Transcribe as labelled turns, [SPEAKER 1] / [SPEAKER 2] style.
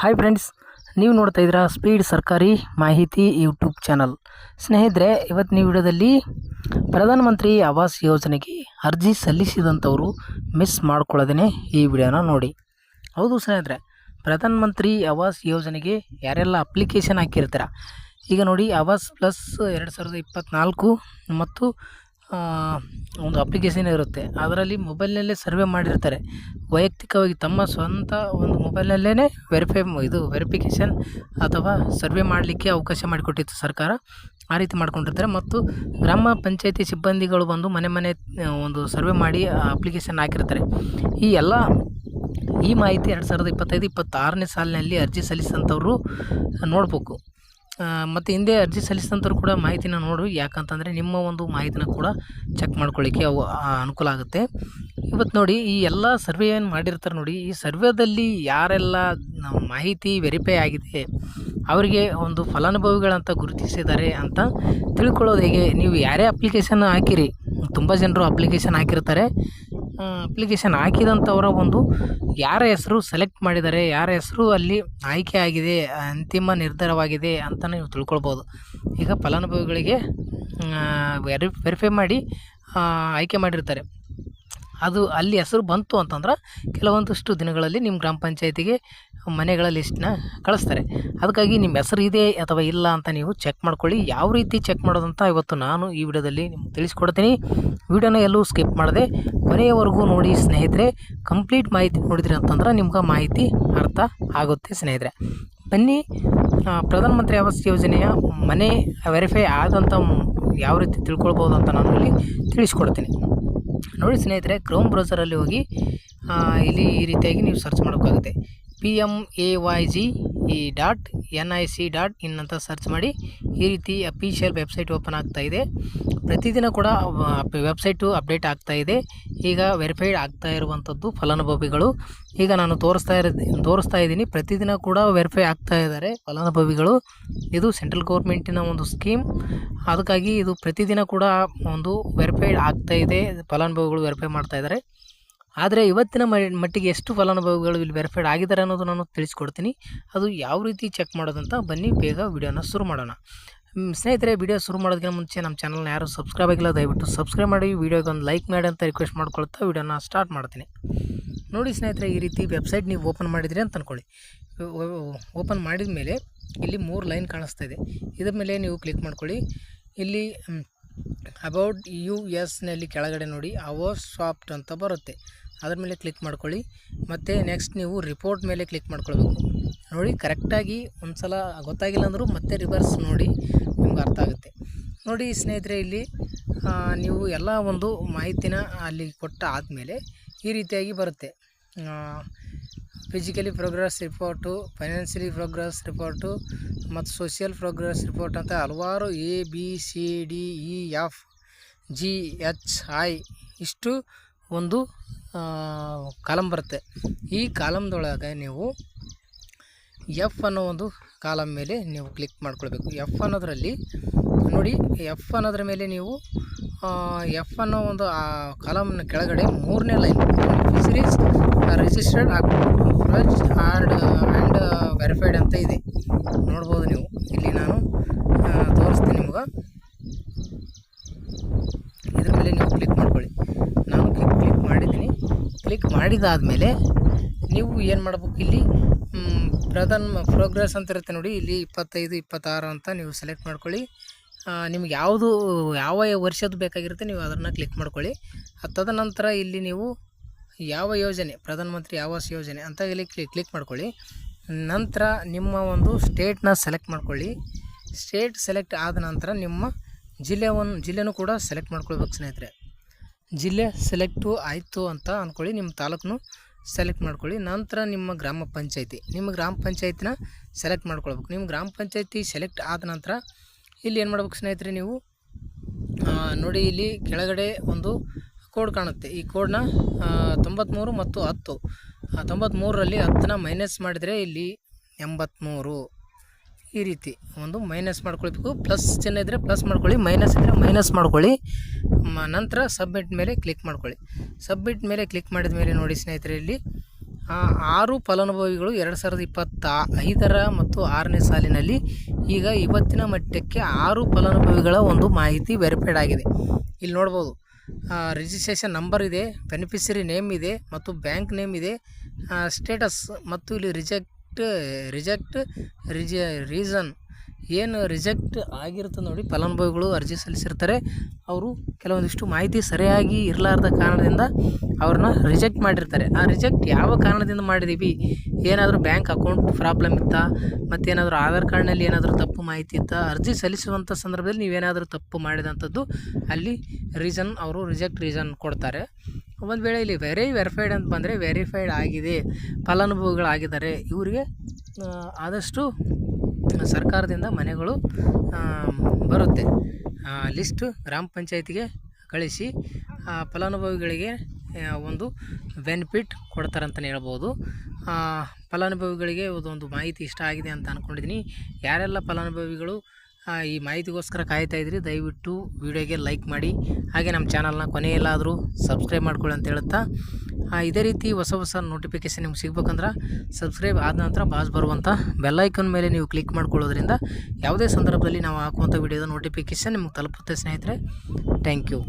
[SPEAKER 1] Hi friends ನೀವು ನೋಡ್ತಾ ಇದ್ದೀರಾ ಸ್ಪೀಡ್ ಸರ್ಕಾರಿ ಮಾಹಿತಿ ಯೂಟ್ಯೂಬ್ ಚಾನಲ್ ಸ್ನೇಹಿತರೆ ಇವತ್ತಿನ ವಿಡಿಯೋದಲ್ಲಿ ಪ್ರಧಾನಮಂತ್ರಿ ಆವಾಸ್ ಯೋಜನೆಗೆ ಅರ್ಜಿ ಸಲ್ಲಿಸಿದಂಥವರು ಮಿಸ್ ಮಾಡ್ಕೊಳ್ಳೋದೇ ಈ ವಿಡಿಯೋನ ನೋಡಿ. ಹೌದು ಸ್ನೇಹಿತರೆ ಪ್ರಧಾನಮಂತ್ರಿ ಆವಾಸ್ ಯೋಜನೆಗೆ ಯಾರೆಲ್ಲ ಅಪ್ಲಿಕೇಶನ್ ಹಾಕಿರ್ತೀರ? ಈಗ ನೋಡಿ, ಆವಾಸ್ ಪ್ಲಸ್ ಎರಡು ಸಾವಿರದ ಇಪ್ಪತ್ತ್ನಾಲ್ಕು ಮತ್ತು ಒಂದು ಅಪ್ಲಿಕೇಶನ್ ಇರುತ್ತೆ. ಅದರಲ್ಲಿ ಮೊಬೈಲ್ನಲ್ಲೇ ಸರ್ವೆ ಮಾಡಿರ್ತಾರೆ. ವೈಯಕ್ತಿಕವಾಗಿ ತಮ್ಮ ಸ್ವಂತ ಒಂದು ಮೊಬೈಲ್ನಲ್ಲೇ ವೆರಿಫೈ ಇದು ವೆರಿಫಿಕೇಷನ್ ಅಥವಾ ಸರ್ವೆ ಮಾಡಲಿಕ್ಕೆ ಅವಕಾಶ ಮಾಡಿಕೊಟ್ಟಿತ್ತು ಸರ್ಕಾರ. ಆ ರೀತಿ ಮಾಡ್ಕೊಂಡಿರ್ತಾರೆ. ಮತ್ತು ಗ್ರಾಮ ಪಂಚಾಯತಿ ಸಿಬ್ಬಂದಿಗಳು ಬಂದು ಮನೆ ಮನೆ ಒಂದು ಸರ್ವೆ ಮಾಡಿ ಅಪ್ಲಿಕೇಶನ್ ಹಾಕಿರ್ತಾರೆ. ಈ ಎಲ್ಲ, ಈ ಮಾಹಿತಿ ಎರಡು ಸಾವಿರದ ಇಪ್ಪತ್ತೈದು, ಇಪ್ಪತ್ತಾರನೇ ಸಾಲಿನಲ್ಲಿ ಅರ್ಜಿ ಸಲ್ಲಿಸಿದಂಥವ್ರು ನೋಡ್ಬೇಕು. ಮತ್ತು ಹಿಂದೆ ಅರ್ಜಿ ಸಲ್ಲಿಸಿದಂಥವ್ರು ಕೂಡ ಮಾಹಿತಿನ ನೋಡು ಯಾಕಂತಂದರೆ ನಿಮ್ಮ ಒಂದು ಮಾಹಿತಿನ ಕೂಡ ಚೆಕ್ ಮಾಡ್ಕೊಳ್ಳಿಕ್ಕೆ ಅವು ಅನುಕೂಲ ಆಗುತ್ತೆ. ಇವತ್ತು ನೋಡಿ ಈ ಎಲ್ಲ ಸರ್ವೆ ಏನು ಮಾಡಿರ್ತಾರೆ ನೋಡಿ, ಈ ಸರ್ವೆದಲ್ಲಿ ಯಾರೆಲ್ಲ ಮಾಹಿತಿ ವೆರಿಫೈ ಆಗಿದೆ, ಅವರಿಗೆ ಒಂದು ಫಲಾನುಭವಿಗಳಂತ ಗುರುತಿಸಿದ್ದಾರೆ ಅಂತ ತಿಳ್ಕೊಳ್ಳೋದು ಹೇಗೆ? ನೀವು ಯಾರೇ ಅಪ್ಲಿಕೇಶನ್ ಹಾಕಿರಿ, ತುಂಬ ಜನರು ಅಪ್ಲಿಕೇಶನ್ ಹಾಕಿರ್ತಾರೆ. ಅಪ್ಲಿಕೇಶನ್ ಹಾಕಿದಂಥವರ ಒಂದು ಯಾರ ಹೆಸರು ಸೆಲೆಕ್ಟ್ ಮಾಡಿದ್ದಾರೆ ಯಾರ ಹೆಸರು ಅಲ್ಲಿ ಆಯ್ಕೆ ಆಗಿದೆ, ಅಂತಿಮ ನಿರ್ಧಾರವಾಗಿದೆ ಅಂತ ನೀವು ತಿಳ್ಕೊಳ್ಬೋದು. ಈಗ ಫಲಾನುಭವಿಗಳಿಗೆ ವೆರಿ ವೆರಿಫೈ ಮಾಡಿ ಆಯ್ಕೆ ಮಾಡಿರ್ತಾರೆ. ಅದು ಅಲ್ಲಿ ಹೆಸರು ಬಂತು ಅಂತಂದ್ರೆ, ಕೆಲವೊಂದಿಷ್ಟು ದಿನಗಳಲ್ಲಿ ನಿಮ್ಮ ಗ್ರಾಮ ಪಂಚಾಯತಿಗೆ ಮನೆಗಳ ಲಿಸ್ಟ್ನ ಕಳಿಸ್ತಾರೆ. ಅದಕ್ಕಾಗಿ ನಿಮ್ಮ ಹೆಸರು ಇದೆ ಅಥವಾ ಇಲ್ಲ ಅಂತ ನೀವು ಚೆಕ್ ಮಾಡ್ಕೊಳ್ಳಿ. ಯಾವ ರೀತಿ ಚೆಕ್ ಮಾಡೋದಂತ ಇವತ್ತು ನಾನು ಈ ವಿಡಿಯೋದಲ್ಲಿ ನಿಮ್ಗೆ ತಿಳಿಸ್ಕೊಡ್ತೀನಿ. ವಿಡಿಯೋನ ಎಲ್ಲೂ ಸ್ಕಿಪ್ ಮಾಡದೆ ಕೊನೆಯವರೆಗೂ ನೋಡಿ ಸ್ನೇಹಿತರೆ. ಕಂಪ್ಲೀಟ್ ಮಾಹಿತಿ ನೋಡಿದ್ರಿ ಅಂತಂದ್ರೆ ನಿಮ್ಗೆ ಮಾಹಿತಿ ಅರ್ಥ ಆಗುತ್ತೆ ಸ್ನೇಹಿತರೆ. ಬನ್ನಿ ಪ್ರಧಾನಮಂತ್ರಿ ಆವಾಸ್ ಯೋಜನೆಯ ಮನೆ ವೆರಿಫೈ ಆದಂಥ ಯಾವ ರೀತಿ ತಿಳ್ಕೊಳ್ಬೋದು ಅಂತ ನಾನು ಇಲ್ಲಿ ತಿಳಿಸ್ಕೊಡ್ತೀನಿ. ನೋಡಿ ಸ್ನೇಹಿತರೆ ಕ್ರೋಮ್ ಬ್ರೌಸರಲ್ಲಿ ಹೋಗಿ ಇಲ್ಲಿ ಈ ರೀತಿಯಾಗಿ ನೀವು ಸರ್ಚ್ ಮಾಡೋಕ್ಕಾಗುತ್ತೆ P M A Y G E dot N I C dot in ಅಂತ ಸರ್ಚ್ ಮಾಡಿ ಈ ರೀತಿ ಅಫಿಷಿಯಲ್ ವೆಬ್ಸೈಟ್ ಓಪನ್ ಆಗ್ತಾ ಇದೆ. ಪ್ರತಿದಿನ ಕೂಡ ವೆಬ್ಸೈಟು ಅಪ್ಡೇಟ್ ಆಗ್ತಾ ಇದೆ. ಈಗ ವೆರಿಫೈಡ್ ಆಗ್ತಾ ಇರುವಂಥದ್ದು ಫಲಾನುಭವಿಗಳು. ಈಗ ನಾನು ತೋರಿಸ್ತಾ ಇರೋ, ತೋರಿಸ್ತಾ ಇದ್ದೀನಿ. ಪ್ರತಿದಿನ ಕೂಡ ವೆರಿಫೈ ಆಗ್ತಾ ಇದ್ದಾರೆ ಫಲಾನುಭವಿಗಳು. ಇದು ಸೆಂಟ್ರಲ್ ಗೌರ್ಮೆಂಟಿನ ಒಂದು ಸ್ಕೀಮ್ ಅದಕ್ಕಾಗಿ ಇದು ಪ್ರತಿದಿನ ಕೂಡ ಒಂದು ವೆರಿಫೈಡ್ ಆಗ್ತಾ ಇದೆ. ಫಲಾನುಭವಿಗಳು ವೆರಿಫೈ ಮಾಡ್ತಾ ಇದ್ದಾರೆ. ಆದರೆ ಇವತ್ತಿನ ಮಟ್ಟಿಗೆ ಎಷ್ಟು ಫಲಾನುಭವಿಗಳು ಇಲ್ಲಿ ವೆರಿಫೈಡ್ ಆಗಿದ್ದಾರೆ ಅನ್ನೋದು ನಾನು ತಿಳಿಸ್ಕೊಡ್ತೀನಿ. ಅದು ಯಾವ ರೀತಿ ಚೆಕ್ ಮಾಡೋದಂತ ಬನ್ನಿ, ಬೇಗ ವಿಡಿಯೋನ ಶುರು ಮಾಡೋಣ. ಸ್ನೇಹಿತರೆ ವಿಡಿಯೋ ಶುರು ಮಾಡೋದಕ್ಕಿಂತ ಮುಂಚೆ ನಮ್ಮ ಚಾನಲ್ನ ಯಾರು ಸಬ್ಸ್ಕ್ರೈಬ್ ಆಗಿಲ್ಲ, ದಯವಿಟ್ಟು ಸಬ್ಸ್ಕ್ರೈಬ್ ಮಾಡಿ ವಿಡಿಯೋಗೆ ಒಂದು ಲೈಕ್ ಮಾಡಿ ಅಂತ ರಿಕ್ವೆಸ್ಟ್ ಮಾಡ್ಕೊಳ್ತಾ ವಿಡಿಯೋನ ಸ್ಟಾರ್ಟ್ ಮಾಡ್ತೀನಿ. ನೋಡಿ ಸ್ನೇಹಿತರೆ, ಈ ರೀತಿ ವೆಬ್ಸೈಟ್ ನೀವು ಓಪನ್ ಮಾಡಿದ್ರಿ ಅಂತ ಅಂದ್ಕೊಳ್ಳಿ ಓಪನ್ ಮಾಡಿದ ಮೇಲೆ ಇಲ್ಲಿ ಮೂರು ಲೈನ್ ಕಾಣಿಸ್ತಾ ಇದೆ. ಇದರ ಮೇಲೆ ನೀವು ಕ್ಲಿಕ್ ಮಾಡ್ಕೊಳ್ಳಿ. ಇಲ್ಲಿ ಅಬೌಟ್ ಯು ಎಸ್ನಲ್ಲಿ ಕೆಳಗಡೆ ನೋಡಿ ಅವರ್ ಸಾಫ್ಟ್ ಅಂತ ಬರುತ್ತೆ. ಅದ್ರ ಮೇಲೆ ಕ್ಲಿಕ್ ಮಾಡ್ಕೊಳ್ಳಿ. ಮತ್ತು ನೆಕ್ಸ್ಟ್ ನೀವು ರಿಪೋರ್ಟ್ ಮೇಲೆ ಕ್ಲಿಕ್ ಮಾಡ್ಕೊಳ್ಬೇಕು. ನೋಡಿ ಕರೆಕ್ಟಾಗಿ ಒಂದು ಸಲ ಗೊತ್ತಾಗಿಲ್ಲ ಅಂದರೂ ಮತ್ತೆ ರಿವರ್ಸ್ ನೋಡಿ ನಿಮ್ಗೆ ಅರ್ಥ ಆಗುತ್ತೆ. ನೋಡಿ ಸ್ನೇಹಿತರೆ, ಇಲ್ಲಿ ನೀವು ಎಲ್ಲ ಒಂದು ಮಾಹಿತಿನ ಅಲ್ಲಿ ಕೊಟ್ಟ ಆದಮೇಲೆ ಈ ರೀತಿಯಾಗಿ ಬರುತ್ತೆ. Physically progress report financially progress report ಮತ್ತು ಸೋಷಿಯಲ್ ಪ್ರೋಗ್ರೆಸ್ ರಿಪೋರ್ಟ್ ಅಂತ ಹಲವಾರು A B C D E F G H I ಇಷ್ಟು ಒಂದು ಕಾಲಮ್ ಬರುತ್ತೆ. ಈ ಕಾಲಮ್ದೊಳಗೆ ನೀವು ಎಫ್ ಅನ್ನೋ ಒಂದು ಕಾಲಮ್ ಮೇಲೆ ನೀವು ಕ್ಲಿಕ್ ಮಾಡ್ಕೊಳ್ಬೇಕು. ಎಫ್ ಅನ್ನೋದರಲ್ಲಿ ನೋಡಿ ಎಫ್ ಅನ್ನೋದ್ರ ಮೇಲೆ ನೀವು ಎಫ್ ಅನ್ನೋ ಒಂದು, ಆ ಕಾಲಮ್ನ ಕೆಳಗಡೆ ಮೂರನೇ line fisheries registered fresh and and verified ಅಂತ ಇದೆ. ನೋಡ್ಬೋದು ನೀವು. ಇಲ್ಲಿ ನಾನು ತೋರಿಸ್ತೀನಿ ನಿಮ್ಗೆ ಇದ್ರ ಮೇಲೆ ನೀವು ಕ್ಲಿಕ್ ಮಾಡ್ಕೊಳ್ಳಿ ನಾನು ಕ್ಲಿಕ್ ಕ್ಲಿಕ್ ಮಾಡಿದ್ದೀನಿ ಕ್ಲಿಕ್ ಮಾಡಿದಾದಮೇಲೆ ನೀವು ಏನು ಮಾಡ್ಬೇಕು ಇಲ್ಲಿ? ಪ್ರಧಾನ ಪ್ರೋಗ್ರೆಸ್ ಅಂತ ಇರುತ್ತೆ ನೋಡಿ, ಇಲ್ಲಿ ಇಪ್ಪತ್ತೈದು, ಇಪ್ಪತ್ತಾರು ಅಂತ ನೀವು ಸೆಲೆಕ್ಟ್ ಮಾಡ್ಕೊಳ್ಳಿ. ನಿಮ್ಗೆ ಯಾವುದು, ಯಾವ ವರ್ಷದ್ದು ಬೇಕಾಗಿರುತ್ತೆ ನೀವು ಅದನ್ನು ಕ್ಲಿಕ್ ಮಾಡ್ಕೊಳ್ಳಿ. ತದನಂತರ ಇಲ್ಲಿ ನೀವು ಯಾವ ಯೋಜನೆ ಪ್ರಧಾನಮಂತ್ರಿ ಆವಾಸ್ ಯೋಜನೆ ಅಂತ ಇಲ್ಲಿ ಕ್ಲಿಕ್ ಕ್ಲಿಕ್ ಮಾಡ್ಕೊಳ್ಳಿ. ನಂತರ ನಿಮ್ಮ ಒಂದು ಸ್ಟೇಟ್ನ ಸೆಲೆಕ್ಟ್ ಮಾಡ್ಕೊಳ್ಳಿ. ಸ್ಟೇಟ್ ಸೆಲೆಕ್ಟ್ ಆದ ನಂತರ ನಿಮ್ಮ ಜಿಲ್ಲೆ ಒಂದು ಜಿಲ್ಲೆನೂ ಕೂಡ ಸೆಲೆಕ್ಟ್ ಮಾಡ್ಕೊಳ್ಬೇಕು ಸ್ನೇಹಿತರೆ. ಜಿಲ್ಲೆ ಸೆಲೆಕ್ಟು ಆಯಿತು ಅಂತ ಅಂದ್ಕೊಳ್ಳಿ ನಿಮ್ಮ ತಾಲೂಕನ್ನು ಸೆಲೆಕ್ಟ್ ಮಾಡ್ಕೊಳ್ಳಿ. ನಂತರ ನಿಮ್ಮ ಗ್ರಾಮ ಪಂಚಾಯತಿ. ನಿಮ್ಮ ಗ್ರಾಮ ಪಂಚಾಯತಿನ ಸೆಲೆಕ್ಟ್ ಮಾಡ್ಕೊಳ್ಬೇಕು. ನಿಮ್ಮ ಗ್ರಾಮ ಪಂಚಾಯತಿ ಸೆಲೆಕ್ಟ್ ಆದ ನಂತರ ಇಲ್ಲಿ ಏನು ಮಾಡ್ಬೇಕು ಸ್ನೇಹಿತರೆ ನೀವು? ನೋಡಿ ಇಲ್ಲಿ ಕೆಳಗಡೆ ಒಂದು ಕೋಡ್ ಕಾಣುತ್ತೆ. ಈ ಕೋಡ್ನ ತೊಂಬತ್ತ್ಮೂರು ಮತ್ತು ಹತ್ತು. ತೊಂಬತ್ತ್ಮೂರರಲ್ಲಿ ಹತ್ತನ್ನ ಮೈನಸ್ ಮಾಡಿದರೆ ಇಲ್ಲಿ ಎಂಬತ್ತ್ಮೂರು ಈ ರೀತಿ ಒಂದು ಮೈನಸ್ ಮಾಡ್ಕೊಳ್ಬೇಕು. ಪ್ಲಸ್ ಚಿಹ್ನೆ ಇದ್ದರೆ ಪ್ಲಸ್ ಮಾಡ್ಕೊಳ್ಳಿ ಮೈನಸ್ ಇದ್ದರೆ ಮೈನಸ್ ಮಾಡ್ಕೊಳ್ಳಿ. ನಂತರ ಸಬ್ಮಿಟ್ ಮೇಲೆ ಕ್ಲಿಕ್ ಮಾಡ್ಕೊಳ್ಳಿ. ಸಬ್ಮಿಟ್ ಮೇಲೆ ಕ್ಲಿಕ್ ಮಾಡಿದ ಮೇಲೆ ನೋಡಿ ಸ್ನೇಹಿತರೆ, ಇಲ್ಲಿ ಆರು ಫಲಾನುಭವಿಗಳು ಎರಡು ಸಾವಿರದ ಇಪ್ಪತ್ತ ಐದರ ಮತ್ತು ಆರನೇ ಸಾಲಿನಲ್ಲಿ ಈಗ ಇವತ್ತಿನ ಮಟ್ಟಕ್ಕೆ ಆರು ಫಲಾನುಭವಿಗಳ ಒಂದು ಮಾಹಿತಿ ವೆರಿಫೈಡ್ ಆಗಿದೆ. ಇಲ್ಲಿ ನೋಡ್ಬೋದು ರಿಜಿಸ್ಟ್ರೇಷನ್ ನಂಬರ್ ಇದೆ ಬೆನಿಫಿಷರಿ ನೇಮ್ ಇದೆ ಮತ್ತು ಬ್ಯಾಂಕ್ ನೇಮ್ ಇದೆ ಸ್ಟೇಟಸ್ ಮತ್ತು ಇಲ್ಲಿ ರಿಜೆಕ್ಟ್ ರಿಜೆಕ್ಟ್ ರಿಜ, ರೀಸನ್. ಏನು ರಿಜೆಕ್ಟ್ ಆಗಿರುತ್ತೆ ನೋಡಿ, ಫಲಾನುಭವಿಗಳು ಅರ್ಜಿ ಸಲ್ಲಿಸಿರ್ತಾರೆ. ಅವರು ಕೆಲವೊಂದಿಷ್ಟು ಮಾಹಿತಿ ಸರಿಯಾಗಿ ಇರಲಾರ್ದ ಕಾರಣದಿಂದ ಅವ್ರನ್ನ ರಿಜೆಕ್ಟ್ ಮಾಡಿರ್ತಾರೆ. ಆ ರಿಜೆಕ್ಟ್ ಯಾವ ಕಾರಣದಿಂದ ಮಾಡಿದ್ದೀವಿ ಏನಾದರೂ ಬ್ಯಾಂಕ್ ಅಕೌಂಟ್ ಪ್ರಾಬ್ಲಮ್ ಇತ್ತಾ? ಮತ್ತೇನಾದರೂ ಆಧಾರ್ ಕಾರ್ಡ್ನಲ್ಲಿ ಏನಾದರೂ ತಪ್ಪು ಮಾಹಿತಿ ಇತ್ತಾ? ಅರ್ಜಿ ಸಲ್ಲಿಸುವಂಥ ಸಂದರ್ಭದಲ್ಲಿ ನೀವೇನಾದರೂ ತಪ್ಪು ಮಾಡಿದಂಥದ್ದು, ಅಲ್ಲಿ ರೀಸನ್, ಅವರು ರಿಜೆಕ್ಟ್ ರೀಸನ್ ಕೊಡ್ತಾರೆ. ಒಂದು ವೇಳೆ ಇಲ್ಲಿ ವೆರಿ ವೆರಿಫೈಡ್ ಅಂತ ಬಂದರೆ ವೆರಿಫೈಡ್ ಆಗಿದೆ, ಫಲಾನುಭವಿಗಳಾಗಿದ್ದಾರೆ. ಇವರಿಗೆ ಆದಷ್ಟು, ಸರ್ಕಾರದಿಂದ ಮನೆಗಳು ಬರುತ್ತೆ. ಲಿಸ್ಟು ಗ್ರಾಮ ಪಂಚಾಯತಿಗೆ ಕಳಿಸಿ ಫಲಾನುಭವಿಗಳಿಗೆ ಒಂದು ಬೆನಿಫಿಟ್ ಕೊಡ್ತಾರಂತಲೇ ಹೇಳ್ಬೋದು. ಫಲಾನುಭವಿಗಳಿಗೆ ಒಂದು ಮಾಹಿತಿ ಇಷ್ಟ ಆಗಿದೆ ಅಂತ ಅಂದ್ಕೊಂಡಿದ್ದೀನಿ ಯಾರೆಲ್ಲ ಫಲಾನುಭವಿಗಳು ಈ ಮಾಹಿತಿಗೋಸ್ಕರ ಕಾಯ್ತಾ ಇದ್ರಿ ದಯವಿಟ್ಟು ವಿಡಿಯೋಗೆ ಲೈಕ್ ಮಾಡಿ. ಹಾಗೆ ನಮ್ಮ ಚಾನಲ್ನ ಕೊನೆಯಲ್ಲಾದರೂ ಸಬ್ಸ್ಕ್ರೈಬ್ ಮಾಡ್ಕೊಳ್ಳಿ ಅಂತ ಹೇಳುತ್ತಾ. ಆ, ಇದೇ ರೀತಿ ಹೊಸ ಹೊಸ ನೋಟಿಫಿಕೇಷನ್ ನಿಮ್ಗೆ ಸಿಗ್ಬೇಕಂದ್ರೆ ಸಬ್ಸ್ಕ್ರೈಬ್ ಆದ ನಂತರ ಬಾಸ್ ಬರುವಂಥ ಬೆಲ್ಲೈಕನ್ ಮೇಲೆ ನೀವು ಕ್ಲಿಕ್ ಮಾಡ್ಕೊಳ್ಳೋದ್ರಿಂದ ಯಾವುದೇ ಸಂದರ್ಭದಲ್ಲಿ ನಾವು ಹಾಕುವಂಥ ವಿಡಿಯೋದ ನೋಟಿಫಿಕೇಶನ್ ನಿಮ್ಗೆ ತಲುಪುತ್ತೆ ಸ್ನೇಹಿತರೆ. Thank you